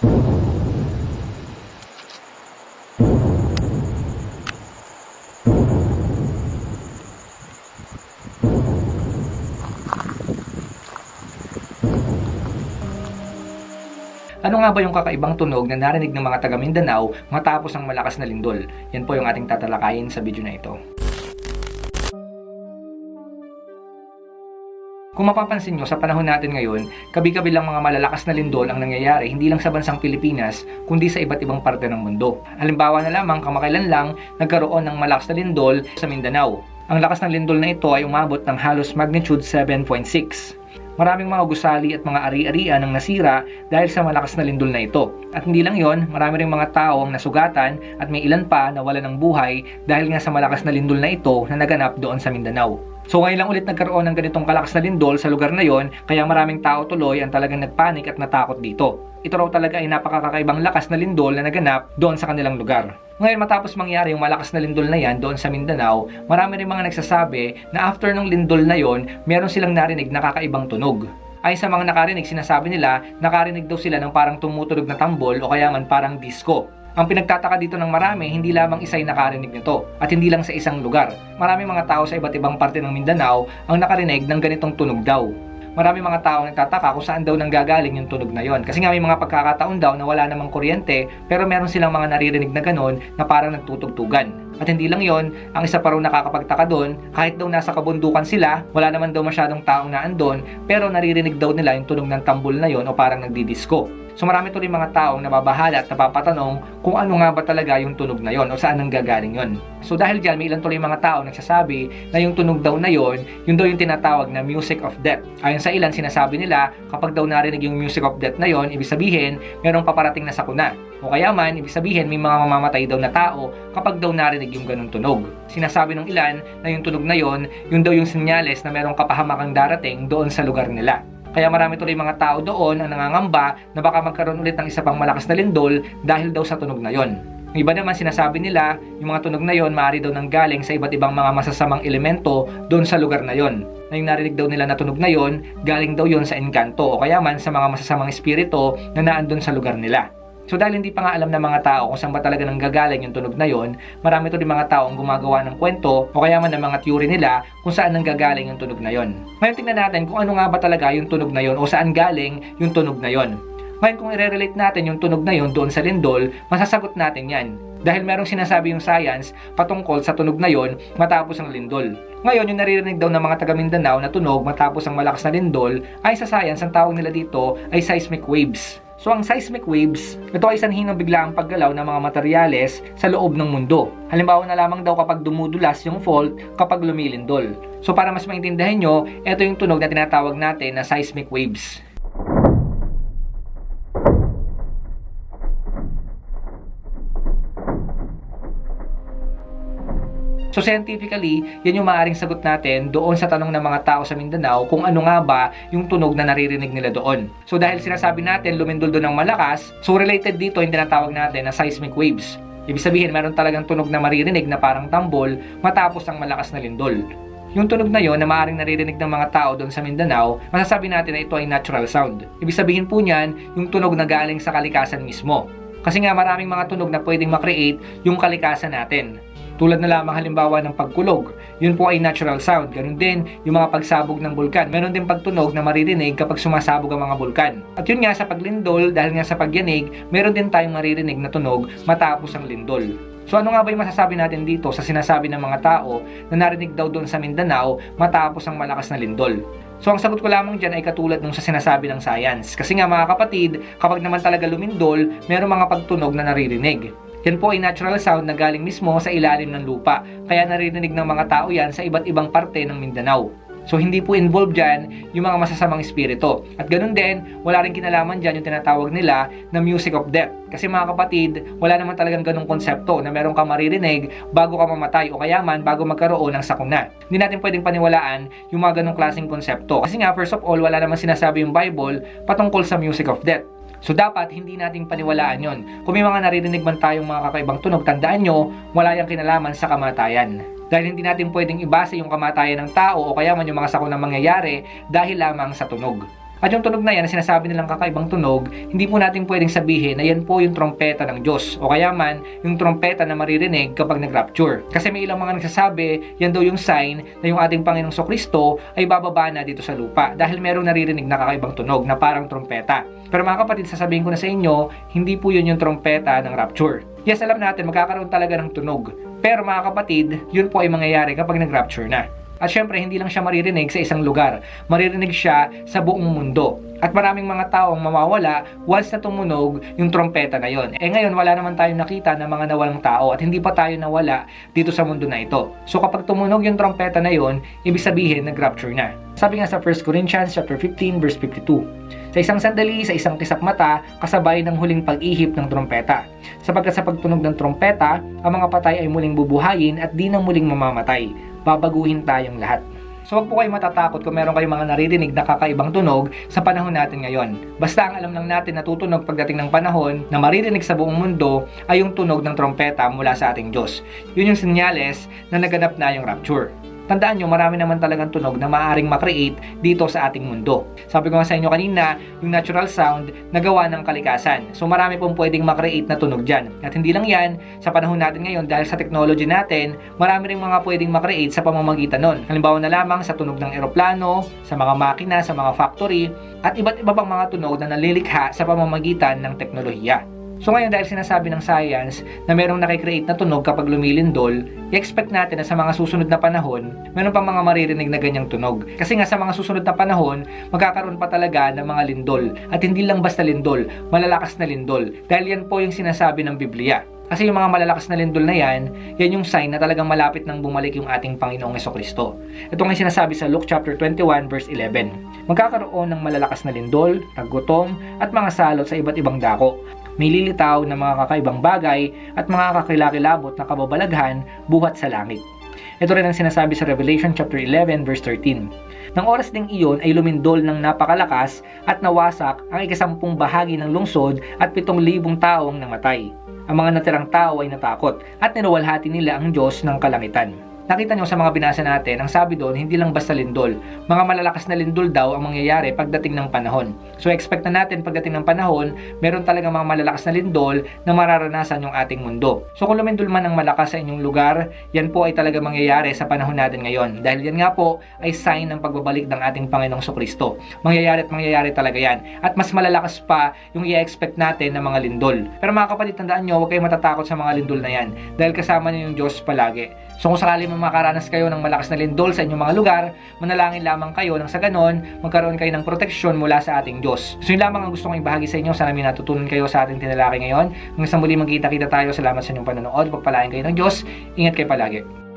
Ano nga ba yung kakaibang tunog na narinig ng mga taga Mindanao matapos ang malakas na lindol? Yan po yung ating tatalakayin sa video na ito. Kung mapapansin nyo, sa panahon natin ngayon, kabi-kabi lang mga malalakas na lindol ang nangyayari hindi lang sa bansang Pilipinas, kundi sa iba't ibang parte ng mundo. Halimbawa na lamang, kamakailan lang, nagkaroon ng malakas na lindol sa Mindanao. Ang lakas ng lindol na ito ay umabot ng halos magnitude 7.6. Maraming mga gusali at mga ari-arian ang nasira dahil sa malakas na lindol na ito. At hindi lang yon, marami ring mga tao ang nasugatan at may ilan pa na wala ng buhay dahil nga sa malakas na lindol na ito na naganap doon sa Mindanao. So ngayon lang ulit nagkaroon ng ganitong kalakas na lindol sa lugar na yon, kaya maraming tao tuloy ang talagang nagpanik at natakot dito. Ito raw talaga ay napakakaibang lakas na lindol na naganap doon sa kanilang lugar. Ngayon matapos mangyari yung malakas na lindol na yan doon sa Mindanao, marami rin mga nagsasabi na after ng lindol na yon, meron silang narinig na kakaibang tunog. Ay sa mga nakarinig, sinasabi nila, nakarinig daw sila ng parang tumutunog na tambol o kaya man parang disco. Ang pinagtataka dito ng marami, hindi lamang isa'y nakarinig nito at hindi lang sa isang lugar. Marami mga tao sa iba't ibang parte ng Mindanao ang nakarinig ng ganitong tunog daw. Marami mga tao nagtataka kung saan daw nanggagaling yung tunog na yon. Kasi nga may mga pagkakataon daw na wala namang kuryente pero meron silang mga naririnig na ganon na parang nagtutugtugan. At hindi lang yon, ang isa pa raw nakakapagtaka doon, kahit daw nasa kabundukan sila, wala naman daw masyadong taong naandon, pero naririnig daw nila yung tunog ng tambol na yon o parang nagdidisco. So marami tuloy mga taong nababahala at napapatanong kung ano nga ba talaga yung tunog na yon o saan nang gagaling yon. So dahil dyan, may ilan tuloy mga tao nagsasabi na yung tunog daw na yon, yun daw yung tinatawag na music of death. Ayon sa ilan, sinasabi nila kapag daw narinig yung music of death na yon, ibig sabihin merong paparating na sakuna. O kaya man, ibig sabihin may mga mamamatay daw na tao kapag daw narinig yung ganung tunog. Sinasabi ng ilan na yung tunog na yon, yun daw yung senyales na merong kapahamakang darating doon sa lugar nila. Kaya marami tuloy mga tao doon ang nangangamba na baka magkaroon ulit ng isa pang malakas na lindol dahil daw sa tunog na yon. Yung iba naman sinasabi nila, yung mga tunog na yon maaari daw nang galing sa iba't ibang mga masasamang elemento doon sa lugar na yon. Na yung narinig daw nila na tunog na yon, galing daw yon sa engkanto o kaya man sa mga masasamang espiritu na naandun sa lugar nila. So dahil hindi pa nga alam ng mga tao kung saan ba talaga nanggagaling yung tunog na yon, marami to mga tao ang gumagawa ng kwento o kaya man ng mga theory nila kung saan nanggagaling yung tunog na yon. Ngayon tingnan natin kung ano nga ba talaga yung tunog na yon o saan galing yung tunog na yon. Ngayon kung i-relate natin yung tunog na yon doon sa lindol, masasagot natin yan. Dahil merong sinasabi yung science patungkol sa tunog na yon matapos ang lindol. Ngayon, yung naririnig daw ng mga taga Mindanao na tunog matapos ang malakas na lindol ay sa science ang tawag nila dito ay seismic waves. So ang seismic waves, ito ay sanhi ng biglaang paggalaw ng mga materyales sa loob ng mundo. Halimbawa na lamang daw kapag dumudulas yung fault kapag lumilindol. So para mas maintindihan nyo, ito yung tunog na tinatawag natin na seismic waves. So scientifically, yan yung maaaring sagot natin doon sa tanong ng mga tao sa Mindanao kung ano nga ba yung tunog na naririnig nila doon. So dahil sinasabi natin lumindol doon ng malakas, so related dito yung tinatawag natin na seismic waves. Ibig sabihin, meron talagang tunog na maririnig na parang tambol matapos ang malakas na lindol. Yung tunog na yon na maaaring naririnig ng mga tao doon sa Mindanao, masasabi natin na ito ay natural sound. Ibig sabihin po niyan, yung tunog na galing sa kalikasan mismo. Kasi nga maraming mga tunog na pwedeng makreate yung kalikasan natin. Tulad na lamang halimbawa ng pagkulog, yun po ay natural sound. Ganun din yung mga pagsabog ng bulkan. Meron din pagtunog na maririnig kapag sumasabog ang mga bulkan. At yun nga sa paglindol, dahil nga sa pagyanig, meron din tayong maririnig na tunog matapos ang lindol. So ano nga ba yung masasabi natin dito sa sinasabi ng mga tao na narinig daw doon sa Mindanao matapos ang malakas na lindol? So ang sagot ko lamang dyan ay katulad nung sa sinasabi ng science. Kasi nga mga kapatid, kapag naman talaga lumindol, meron mga pagtunog na naririnig. Yan po ay natural sound na galing mismo sa ilalim ng lupa. Kaya naririnig ng mga tao yan sa iba't ibang parte ng Mindanao. So hindi po involved dyan yung mga masasamang espiritu. At ganun din, wala rin kinalaman dyan yung tinatawag nila na music of death. Kasi mga kapatid, wala naman talagang ganung konsepto na meron kang maririnig bago ka mamatay o kaya man bago magkaroon ng sakuna. Hindi natin pwedeng paniwalaan yung mga ganung klaseng konsepto. Kasi nga, first of all, wala naman sinasabi yung Bible patungkol sa music of death. So dapat hindi nating paniwalaan yon. Kung may mga naririnig man tayong mga kakaibang tunog, tandaan nyo, wala yung kinalaman sa kamatayan. Dahil hindi natin pwedeng ibasa yung kamatayan ng tao o kaya man yung mga sakunang mangyayari dahil lamang sa tunog. At yung tunog na yan na sinasabi nilang kakaibang tunog, hindi po natin pwedeng sabihin na yan po yung trompeta ng Diyos o kaya man yung trompeta na maririnig kapag nag-rapture. Kasi may ilang mga nagsasabi, yan daw yung sign na yung ating Panginoong Kristo ay bababa na dito sa lupa dahil merong naririnig na kakaibang tunog na parang trompeta. Pero mga kapatid, sasabihin ko na sa inyo, hindi po yun yung trompeta ng rapture. Yes, alam natin, magkakaroon talaga ng tunog. Pero mga kapatid, yun po ay mangyayari kapag nag-rapture na. At syempre, hindi lang siya maririnig sa isang lugar. Maririnig siya sa buong mundo. At maraming mga tao ang mawawala once na tumunog yung trompeta na yon. Eh ngayon, wala naman tayong nakita ng mga nawalang tao at hindi pa tayo nawala dito sa mundo na ito. So kapag tumunog yung trompeta na yon, ibig sabihin nag-rapture na. Sabi nga sa 1 Corinthians chapter 15 verse 52, sa isang sandali, sa isang kisap mata, kasabay ng huling pag-ihip ng trompeta. Sapagkat sa pagtunog ng trompeta, ang mga patay ay muling bubuhayin at di na muling mamamatay. Babaguhin tayong lahat. So wag po kayo matatakot kung meron kayong mga naririnig na kakaibang tunog sa panahon natin ngayon. Basta ang alam lang natin na tutunog pagdating ng panahon na maririnig sa buong mundo ay yung tunog ng trompeta mula sa ating Diyos. Yun yung senyales na naganap na yung rapture. Tandaan nyo, marami naman talagang tunog na maaaring makreate dito sa ating mundo. Sabi ko nga sa inyo kanina, yung natural sound na gawa ng kalikasan. So marami pong pwedeng makreate na tunog dyan. At hindi lang yan, sa panahon natin ngayon, dahil sa technology natin, marami rin mga pwedeng makreate sa pamamagitan nun. Halimbawa na lamang sa tunog ng eroplano, sa mga makina, sa mga factory, at iba't iba pang mga tunog na nalilikha sa pamamagitan ng teknolohiya. So ngayon dahil sinasabi ng science na merong nakikreate na tunog kapag lumilindol, i-expect natin na sa mga susunod na panahon, meron pang mga maririnig na ganyang tunog. Kasi nga sa mga susunod na panahon, magkakaroon pa talaga ng mga lindol. At hindi lang basta lindol, malalakas na lindol. Dahil yan po yung sinasabi ng Biblia. Kasi yung mga malalakas na lindol na yan, yan yung sign na talagang malapit nang bumalik yung ating Panginoong Kristo. Ito nga sinasabi sa Luke chapter 21 verse 11. Magkakaroon ng malalakas na lindol, taggutom, at mga salot sa iba't ibang dako may lilitaw na mga kakaibang bagay at mga kakilakilabot na kababalaghan buhat sa langit. Ito rin ang sinasabi sa Revelation chapter 11 verse 13. Nang oras ding iyon ay lumindol ng napakalakas at nawasak ang ikasampung bahagi ng lungsod at pitong libong taong namatay. Ang mga natirang tao ay natakot at nirawalhati nila ang Diyos ng kalangitan. Nakita nyo sa mga binasa natin, ang sabi doon, hindi lang basta lindol. Mga malalakas na lindol daw ang mangyayari pagdating ng panahon. So expect na natin pagdating ng panahon, meron talaga mga malalakas na lindol na mararanasan yung ating mundo. So kung lumindol man ang malakas sa inyong lugar, yan po ay talaga mangyayari sa panahon natin ngayon. Dahil yan nga po ay sign ng pagbabalik ng ating Panginoong Kristo. Mangyayari at mangyayari talaga yan. At mas malalakas pa yung i-expect natin ng mga lindol. Pero mga kapatid, tandaan nyo, huwag kayong matatakot sa mga lindol na yan. Dahil kasama niyo yung Diyos palagi. So kung sakali man makaranas kayo ng malakas na lindol sa inyong mga lugar, manalangin lamang kayo nang sa ganon, magkaroon kayo ng proteksyon mula sa ating Diyos. So yun lamang ang gusto kong ibahagi sa inyo. Sana may natutunan kayo sa ating tinalaki ngayon. Hanggang sa muli magkita-kita tayo. Salamat sa inyong panonood. Pagpalain kayo ng Diyos. Ingat kayo palagi.